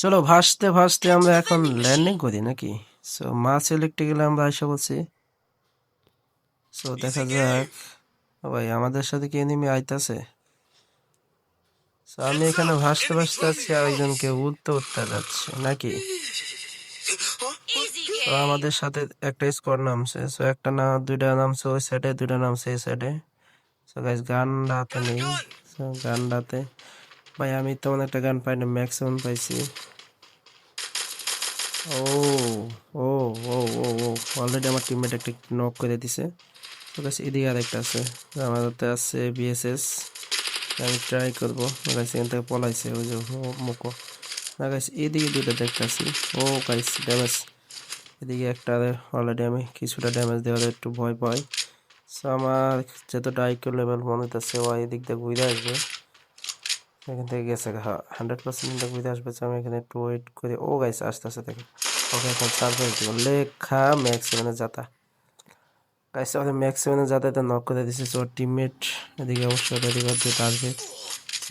চলো ভাসতে ভাসতে আমরা এখন ল্যান্ডিং করি নাকি? সো মাছ ইলেকট্রিক্যালে আমরা এসে বলছি সো দেখা যাক। ভাই আমাদের সাথে কি এনিমি আইতাছে? আমি এখানে ভাসতে ভাসতে আছি আর একজনকে উঠতে উঠতে যাচ্ছে নাকি? তো আমাদের সাথে একটা স্কোয়াড নামছে। সো একটা না দুইটা নামছে ওই সাইডে দুইটা নামছে এই সাইডে সো গাইস গান হাতে নেই। সো গান হাতে। ভাই, আমি তেমন একটা গান পাই না, ম্যাক্সিমাম পাইছি। ও ও ও ও ও অলরেডি আমার টিমমেট একটা নক করে দিছে। এদিকে আরেকটা আছে। আমাদের আছে বিএসএস আমি ট্রাই করব। গাইস এখান থেকে পলাইছে, ওই যে মুখো না গাইস এদিকে দুটো দেখতেছি ও গাইস ড্যামেজ এদিকে একটা অলরেডি আমি কিছুটা ড্যামেজ দেওয়ার একটু ভয় পাই। সো আমার যতটা আইকিউ লেভেল মনে হচ্ছে ও এদিক দিয়ে ঘুরে আসবে। এখান থেকে গেছে হ্যাঁ হান্ড্রেড পার্সেন্ট ঘুরে আসবে আমি এখানে একটু ওয়েট করে, ও গাইস আস্তে আস্তে দেখে। ওকে এখন দিব। লেখা ম্যাক্স সেভেনে যাতা। গাইস আমাদের ম্যাক্স সেভেনে যাতায়াতে নক করে দিছে সো টিমমেট এদিকে অবশ্যই রেডি করতে আসবে।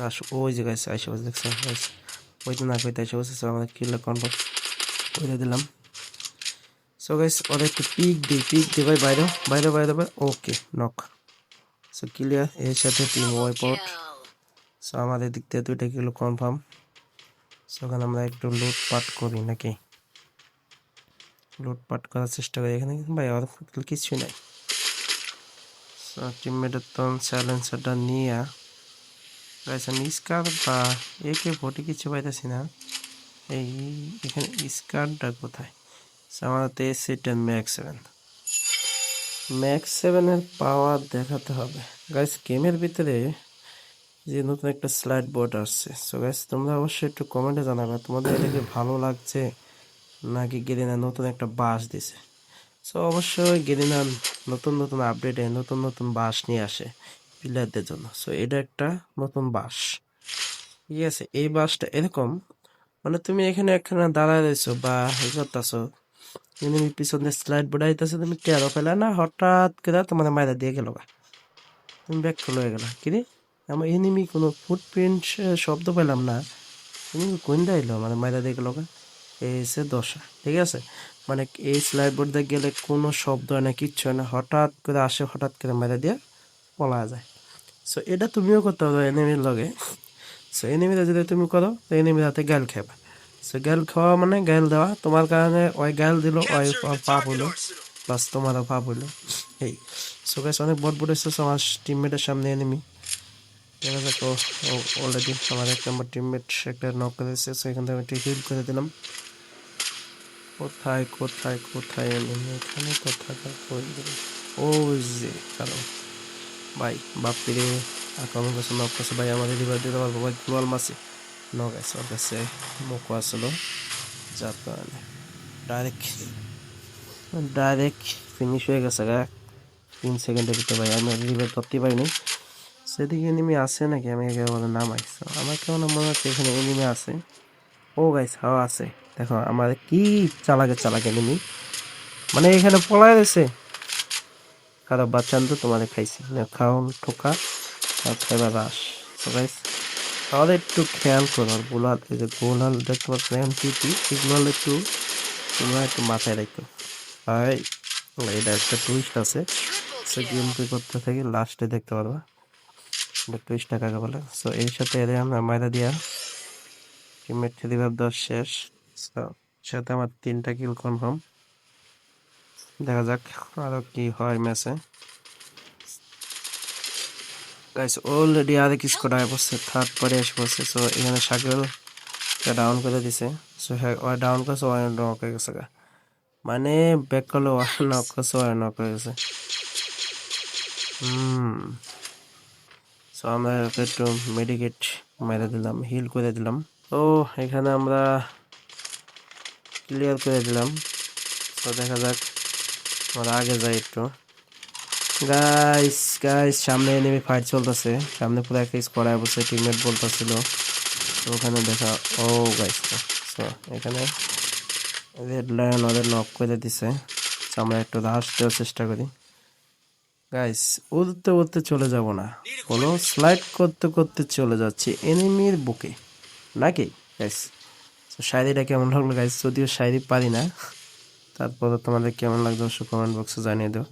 আস ওই যে গাইস আইসে বসে, দেখছ? গাইস ওই তো না কইতে আইসে বসে আমাদের কিল্লা কনফার্ম করে দিলাম। সো গাইস ওদের একটু পিক দিই পিক দিই, ভাই বাইরে বাইরে বাইরে ওকে নক সো ক্লিয়ার এর সাথে টিম ওয়াইপ আউট সো আমাদের দিক থেকে দুইটা কিলো কনফার্ম সো ওখানে আমরা একটু লুটপাট করি নাকি? লুটপাট করার চেষ্টা করি। এখানে ভাই আর কিছুই নাই। সো টিমমেটের তো চ্যালেঞ্জারটা নিয়ে। গাইস আমি স্কার বা একে ভোটে কিছু পাইতেছি না। এই, এখানে স্কারটা কোথায়? সো আমাদের তো সেটা ম্যাক্স সেভেন ম্যাক্স সেভেনের পাওয়ার দেখাতে হবে। গাইস গেমের ভিতরে যে নতুন একটা স্লাইড বোর্ড আসছে। সো গাইস তোমরা অবশ্যই একটু কমেন্টে জানাবে, তোমাদের এটাকে ভালো লাগছে নাকি গেরিনা নতুন একটা বাস দিছে? সো অবশ্যই গেরিনা নতুন নতুন আপডেটে নতুন নতুন বাস নিয়ে আসে প্লেয়ারদের জন্য। সো এটা একটা নতুন বাস। ঠিক আছে এই বাসটা এরকম মানে তুমি এখানে এখানে দাঁড়ায় রয়েছো বা ই করতেছো এনিমি পিছনে স্লাইড বোর্ড আইতেছে, তুমি টেরো পেলে না, হঠাৎ করে তোমার মায়েরা দিয়ে গেল তুমি ব্যাক হয়ে গেল কিরে আমার এনিমি কোনো ফুটপ্রিন্ট শব্দ পেলাম না। এনিমি কোন দাইলো মানে গেল এই হচ্ছে দশা ঠিক আছে? মানে এই স্লাইড বোর্ড গেলে কোনো শব্দ হয় না কিচ্ছু হয় না। হঠাৎ করে আসে হঠাৎ করে মেরে দিয়ে পলা যায়। সো এটা তুমিও করতে পারো এনিমির লগে। সো এনিমিটা যদি তুমি করো তো এনিমির হাতে গ্যাল খেবা সো গ্যাল খাওয়া মানে গ্যাল দেওয়া। তোমার কারণে ওই গ্যাল দিল ওই পাপ হলো প্লাস তোমারও পাপ হলো এই। সো গাইস অনেক বট বট এসেছে। আমার টিমমেটের সামনে এনিমি দেখা যাক অলরেডি আমার এক নম্বর টিমমেট একটা নক করে এসেছে সো এখান থেকে আমি হিল করে দিলাম। কোথায় কোথায় কোথায় এনিমি এখানে কই গেল? ও যে কারণ ভাই বাপ্পি রে আক্রমণ করছে নক করছে। ভাই আমাদের রিভার দিতে পারব? ভাই গ্লোয়াল মাসি নক আছে, ওর কাছে মুখো আসলো যার কারণে ডাইরেক্ট ডাইরেক্ট ফিনিশ হয়ে গেছে গা তিন সেকেন্ডের ভিতরে, ভাই, আমি রিভার ধরতে পারিনি। সেদিকে এনিমি আছে নাকি? আমি একে বলে নামাই So, আমার কেমন মনে হচ্ছে এখানে এনিমি আছে? ও গাইস হাওয়া আছে। দেখো আমার কি চালাকে চালাকে এনিমি মানে এখানে পলায় রয়েছে। খারাপ বাচ্চান তো তোমাদের খাইছি। খাওন ঠোকা। আর খাইবার রাস গাইস তাহলে একটু খেয়াল করো। আর গোলাল এই যে গোলাল দেখতে পাচ্ছ এখন টিপি এগুলো একটু তোমরা একটু মাথায় রাখো। ভাই এটা একটা টুইস্ট আছে। সে গেম প্লে করতে থাকি লাস্টে দেখতে পারবা। টুইস্টটা কাকে বলে? সো এর সাথে এদের আমরা মাইরা দিয়া টিমমেট রিভাইভ দেওয়া শেষ। সো সাথে আমার তিনটা কিল কনফার্ম দেখা যাক আরও কি হয় ম্যাচে। গাইস অলরেডি আরেক স্কোর পড়ছে থার্ড পরে এসে পড়ছে সো এখানে শাকিল ডাউন করে দিছে। সো হ্যাঁ ডাউন করছে, ও নক হয়ে গেছে। মানে ব্যাক করলে, ও নক করছে, ও নক হয়ে গেছে। হুম। সো আমরা একটু মেডিকেট মেরে দিলাম হিল করে দিলাম। তো, এখানে আমরা ক্লিয়ার করে দিলাম। তো দেখা যাক, আমরা আগে যাই একটু। গাইস গাইস সামনে এনিমি ফাইট চলতেছে। সামনে পুরো একটা স্কোয়াড বসে টিমমেট বলতেছিল। তো, ওখানে দেখা, ও গাইস সো এখানে রেড লায়ন ওদের নক করে দিছে। আমরা একটু রাশ দেওয়ার চেষ্টা করি। গাইস উড়তে উড়তে চলে যাব না। কোনো স্লাইড করতে করতে চলে যাচ্ছে এনিমির বুকে। নাকি? গাইস তো শায়রিটা কেমন লাগল গাইস যদিও শায়রি পারি না তারপরে তোমাদের কেমন লাগবে অবশ্যই কমেন্ট বক্সে জানিয়ে দাও।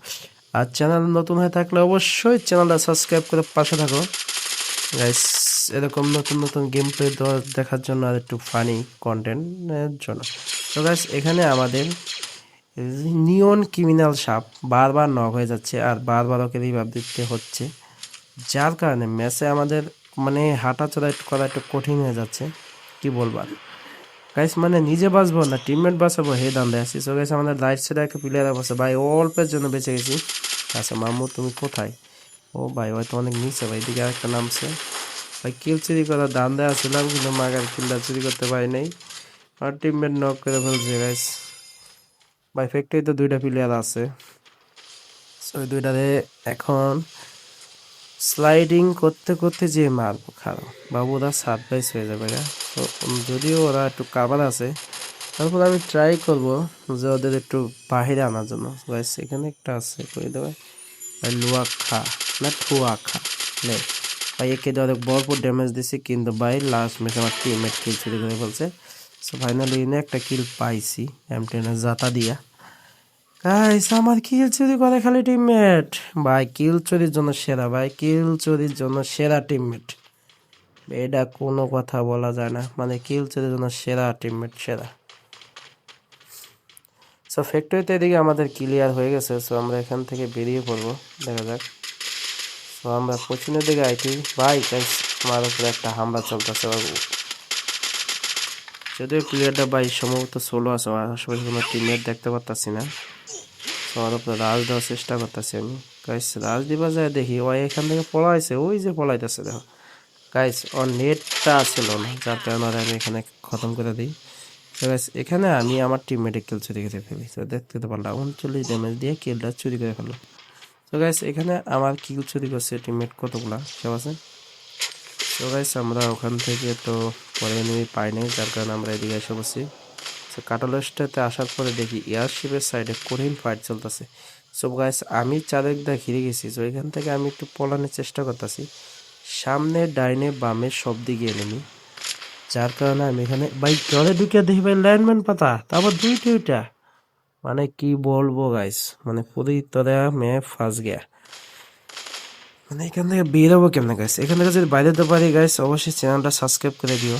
আর চ্যানেল নতুন হয়ে থাকলে অবশ্যই চ্যানেলটা সাবস্ক্রাইব করে পাশে থাকো। গাইস এরকম নতুন নতুন গেম প্লে দেখার জন্য আর একটু ফানি কন্টেন্টের জন্য। তো গাইস এখানে আমাদের নিয়ন ক্রিমিনাল সাপ বারবার নক হয়ে যাচ্ছে আর বারবার ওকে রিভাব দিতে হচ্ছে। যার কারণে ম্যাচে আমাদের মানে হাঁটা চলা করা একটু কঠিন হয়ে যাচ্ছে। কি বলবার গাইস মানে নিজে বাঁচবো না টিমমেট বাঁচাবো, হে দাম দেয় সো গাইস আমাদের রাইট সাইডে একটা প্লেয়ার বসে ভাই অল্পের জন্য বেঁচে গেছি। আচ্ছা মামু, তুমি কোথায়? ও ভাই, হয়তো অনেক নিচে। ভাই, এদিকে আরেকটা নামছে। ভাই কিল চুরি করার দান দেওয়া ছিলাম কিন্তু মাগার কিলটা চুরি করতে পারি নাই। আর টিমমেট নক করে ফেলছে গাইস ভাই ফ্যাক্টরিতে দুইটা প্লেয়ার আছে। ওই দুইটারে এখন স্লাইডিং করতে করতে যে মারবো খারাপ বাবু ওরা সারপ্রাইজ হয়ে যাবে গা তো যদিও ওরা একটু কাবার আছে, তারপর আমি ট্রাই করব যে ওদের একটু বাহিরে আনার জন্য। গাইস এখানে একটা আছে করে দেবে? লুয়া খা না ঠুয়া খা নে ভাই একে অনেক ভরপুর ড্যামেজ দিছে, কিন্তু ভাই লাস্ট ম্যাচ আমার টিমমেট কিল চুরি করে ফেলছে সো ফাইনালি এনে একটা কিল পাইছি এম টেনের জাতা দিয়া। গাইস আমার কিল চুরি করে খালি টিমমেট ভাই কিল চুরির জন্য সেরা, ভাই কিল চুরির জন্য সেরা টিমমেট এটা কোনো কথা বলা যায় না। মানে কিল চুরির জন্য সেরা টিমমেট সেরা। সো ফ্যাক্টরিতে এদিকে আমাদের ক্লিয়ার হয়ে গেছে। সো আমরা এখান থেকে বেরিয়ে পড়ব। দেখা যাক। তো আমরা পশ্চিমের দিকে আইটি ভাই গাইস আমার উপরে একটা হামলা চলতেছে যদিও প্লেয়ারটা ভাই সম্ভবত সোলো আছে আশেপাশে কোনো টিমমেট দেখতে পারতাছি না। আমার উপরে রাজ দেওয়ার চেষ্টা করতেছি আমি। গাইস রাজ দিবা যায় দেখি, ওই এখান থেকে পলাইছে, ওই যে পলাইতেছে, দেখো। গাইস ওর নেটটা ছিল না, যার কারণে আমি এখানে খতম করে দিই। তো গাইস এখানে আমি আমার টিমমেটে কিল চুরি করে ফেলি। তো দেখতে তো পারলাম, উনচল্লিশ ড্যামেজ দিয়ে কিলটা চুরি করে ফেলল। তো গাইস এখানে আমার কিল চুরি করছে টিমমেট কতগুলা, সব আছে? তো গাইস আমরা ওখান থেকে তো পরে এনিমি পাই নাই, যার কারণে আমরা এদিকে এসে বসি তো কাটালসটাতে আসার পরে দেখি এয়ারশিপের সাইডে কঠিন ফাইট চলতেছে। সো গাইস আমি চারেক দা ঘিরে গেছি। তো এখান থেকে আমি একটু পলানোর চেষ্টা করতেছি। সামনে ডাইনে বামে সব দিকে এনিমি যার কারণে আমি এখানে বাইক জলে ঢুকে দেখি ভাই ল্যান্ডম্যান পাতা। তারপর দুই দুইটা। মানে কি বলব গাইস মানে পুরি তোরা ম্যাপ ফাঁস গিয়া। মানে এখান থেকে বেরোবো কেমনে গাইস এখান থেকে যদি বাইরে যেতে পারি গাইস অবশ্যই চ্যানেলটা সাবস্ক্রাইব করে দিও।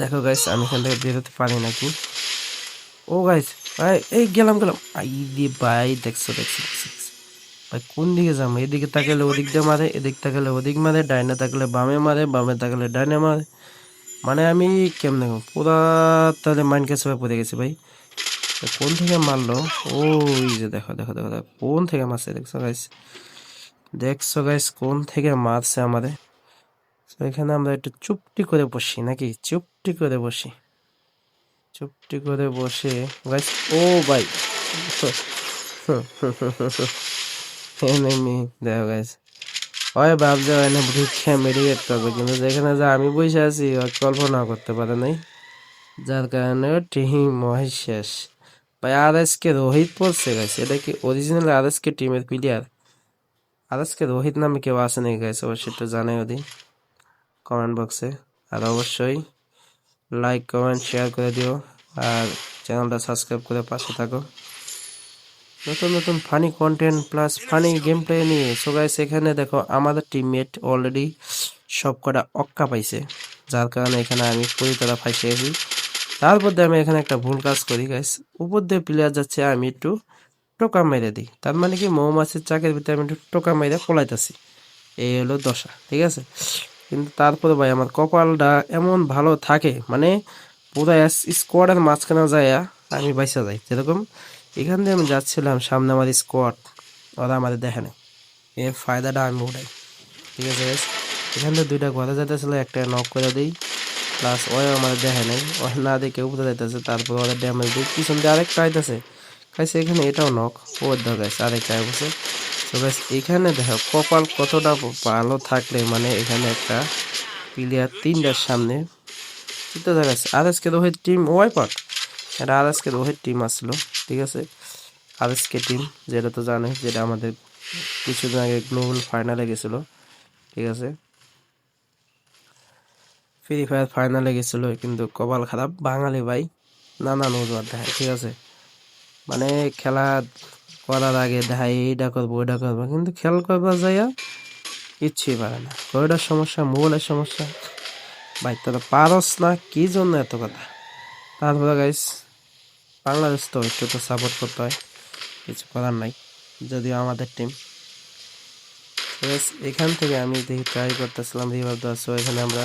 দেখো গাইস আমি এখান থেকে বেরোতে পারি নাকি? ও গাইস ভাই এই, গেলাম গেলাম। আই দি ভাই, দেখছ দেখছ দেখছ। ভাই, কোন দিকে যাব এদিকে তাকালে ওদিক দিয়ে মারে, এদিক তাকালে ওদিক মারে, ডাইনে তাকালে বামে মারে, বামে তাকালে ডাইনে মারে। মানে আমি কেমনে? পুরা তাহলে মাইন্ড হয়ে পড়ে গেছি, ভাই। কোন থেকে মারলো? ওই যে দেখো দেখো দেখো কোন থেকে মারছে, দেখছ গাইস দেখছ গাইস কোন থেকে মারছে আমাদের? তো এখানে আমরা একটু চুপটি করে বসি নাকি? চুপটি করে বসি। চুপটি করে বসে গাইস ও ভাই। দেখো গাইস কিন্তু যেখানে যে, আমি বসে আছি কল্পনা করতে পারে নাই। যার কারণে টিম মহেশ শেষ। ভাই আর এস কে রোহিত পড়ছে গেছে এটা কি অরিজিনাল আর এস কে টিমের player R S K Rohit নামে কেউ আসে নাকি গেছে অবশ্যই একটু জানাই ওদি কমেন্ট বক্সে আর অবশ্যই লাইক কমেন্ট শেয়ার করে দিও। আর চ্যানেলটা সাবস্ক্রাইব করে পাশে থাকো। নতুন নতুন funny content plus funny game play নিয়ে। সো গাইস এখানে দেখো আমাদের টিমমেট অলরেডি সব কটা অক্কা পাইছে। যার কারণে এখানে আমি পরিতলা ফাইসে গেছি তারপর আমি এখানে একটা ভুল কাজ করি গাইস উপর দিয়ে প্লেয়ার যাচ্ছে, আমি একটু টোকা মেরে দিই। তার মানে কি মৌমাছির চাকের ভিতরে আমি একটু টোকা মেরে পলাইতেছি। এই হলো দশা, ঠিক আছে? কিন্তু তারপরে ভাই আমার কপালটা এমন ভালো থাকে মানে পুরো স্কোয়াডের মাঝখানে যায় আমি বাইসা যাই, যেরকম এখান দিয়ে আমি যাচ্ছিলাম, সামনে আমার স্কোয়াড, ওরা আমাদের দেখে না এর ফায়দাটা আমি উঠাই, ঠিক আছে এখান থেকে দুইটা ঘরে যাইতেছিল, একটা নক করে দিই প্লাস ওই আমাদের দেখে নাই। ওই না দেখে উপরে যাইতেছে, তারপর ওদের ড্যামেজ দিই। পিছন দিয়ে আরেকটা আইতেছে গাইছে এখানে এটাও নক ও ধর গাইছে আরেকটা বসে। তো গাইস এখানে দেখো কপাল কতটা ভালো থাকলে মানে এখানে একটা প্লেয়ার তিনটার সামনে। চিন্তা দেখাচ্ছে আর আজকে রোহিত টিম ওয়াইপার এটা আর আজকে রোহিত টিম আসলো, ঠিক আছে? আর এসকে টিম যেটা তো জানে, যেটা আমাদের কিছুদিন আগে গ্লোবাল ফাইনালে গেছিল, ঠিক আছে? ফ্রি ফায়ার ফাইনালে গেছিল, কিন্তু কপাল খারাপ। বাঙালি ভাই, নানান অজুহাত দেখায়, ঠিক আছে? মানে খেলা করার আগে দেখায় এইটা করব, ওইটা করব। কিন্তু খেয়াল করবার যাইয়া কিচ্ছুই পারে না। কয়টার সমস্যা, মোবাইলের সমস্যা। ভাই তোরা পারস না, কি জন্য এত কথা? তারপরে গাইস বাংলাদেশ তো একটু তো সাপোর্ট করতে হয়। কিছু করার নাই, যদিও আমাদের টিম এখান থেকে আমি দেখি ট্রাই করতেছিলাম রিভার দেওয়ার সো এখানে আমরা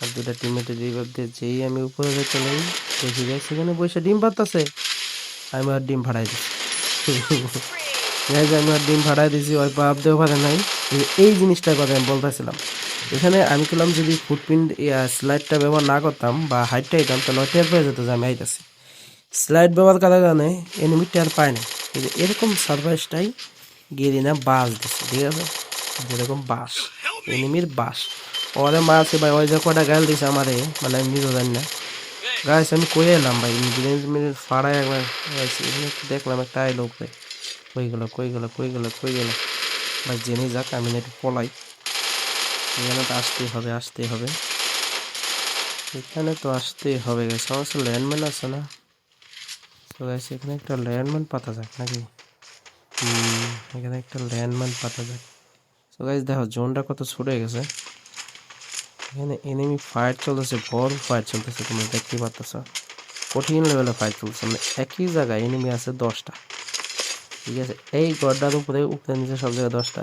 আর দুটা টিমের রিভার দিয়ে যেই আমি উপরে নেই, দেখি যাই সেখানে বসে ডিম পারতেছে আমি আর ডিম ভাড়াই দিচ্ছি আমি আর ডিম ভাড়াই দিয়েছি ওই বাপ দেও পারে নাই। এই জিনিসটার কথা আমি বলতেছিলাম। এখানে আমি করলাম যদি ফুটপ্রিন্ট স্লাইডটা ব্যবহার না করতাম বা হাইটটা দিতাম, তাহলে টের পেয়ে যেত যে আমি আইতাছি স্লাইড ব্যবহার করার কারণে এনিমি টের পায় না কিন্তু এরকম সারপ্রাইজটাই গেরিনা বাস দিচ্ছে ঠিক আছে? যেরকম বাস এনিমির বাস। ওরে মারছে ভাই, ওই যে কটা গাল দিছে আমারে মানে আমি নিজেও জানি না। গাছ আমি কই এলাম ভাই? মিনিট ফাড়ায় একবার দেখলাম একটা আইলো উপরে কই গেল কই গেল কই গেল কই গেল? ভাই, জেনে যাক, আমি না একটু পলাই। এখানে তো আসতেই হবে আসতেই হবে। এখানে তো আসতেই হবে গেছে আমার কাছে ল্যান্ডম্যান আছে না? তো গাইস এখানে একটা ল্যান্ডম্যান পাতা যাক নাকি? এখানে একটা ল্যান্ডম্যান পাতা যাক। তো গাইস দেখো জোনটা কত ছোট গেছে। এখানে এনিমি ফাইট চলতেছে, বড় ফাইট চলতেছে, তোমরা দেখতে পাচ্ছ কঠিন লেভেলে ফাইট চলছে মানে একই জায়গায় এনিমি আছে দশটা। ঠিক আছে? এই গড্ডার উপরে উপরে নিচে সব জায়গায় দশটা।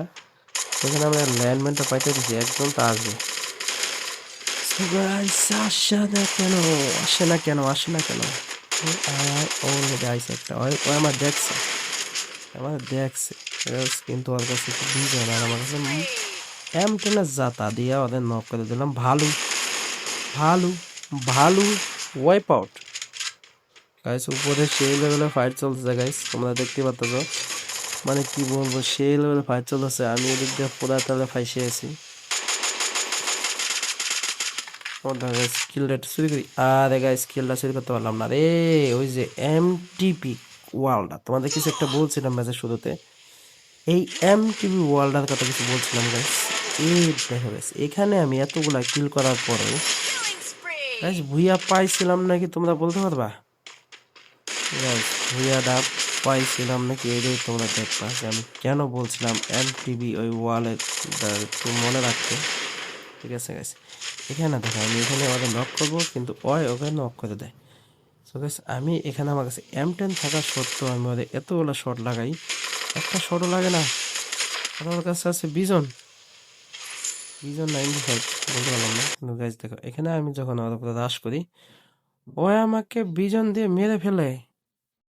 সেখানে আমরা ল্যান্ডম্যানটা পাইতে দিচ্ছি একদম তা আসবে। কেন? আসে না কেন? আসে না কেন? আইসে আমার দেখছে। আমার দেখছে। কিন্তু কাছে আর আমার কাছে এম টেনের জাতা দিয়ে ওদের নক করে দিলাম। ভালো ভালো ভালো ওয়াইপ আউট গাইস উপরে সেই লেভেলে ফাইট চলছে গাইস তোমরা দেখতে পাচ্ছ মানে কি বলব, সেই লেভেলে ফাইট চলতেছে, আমি এদিক দিয়ে পুরা তালে ফাইসে আছি। স্কিলটা চুরি করি। আরে গাই স্কিলটা চুরি করতে পারলাম না রে। ওই যে এমটিপি ওয়ার্ল্ডটা তোমাদের কিছু একটা বলছিলাম ম্যাচের শুরুতে। এই এম এমটিপি ওয়ার্ল্ডার কথা কিছু বলছিলাম গাইস দেখা এখানে আমি এতগুলা কিল করার পরেও গাইস ভুইয়া পাইছিলাম নাকি তোমরা বলতে পারবা? গাইস ভুইয়াটা পাইছিলাম নাকি এটাই তোমরা দেখবা যে আমি কেন বলছিলাম এমটিভি ওই ওয়ালে একটু মনে রাখতে। ঠিক আছে গাইস এখানে দেখো, আমি এখানে ওদের নক করব, কিন্তু ওই ওকে নক করে দেয়। সো আমি এখানে আমার কাছে এম টেন থাকা সত্ত্বেও আমি ওদের এতগুলো শট লাগাই। একটা শটও লাগে না। আর ওর কাছে আছে বিজন বিজন নাইনটি ফাইভ বলতে পারলাম না। কিন্তু গাছ দেখো, এখানে আমি যখন উপরে রাশ করি, ও আমাকে বিজন দিয়ে মেরে ফেলে।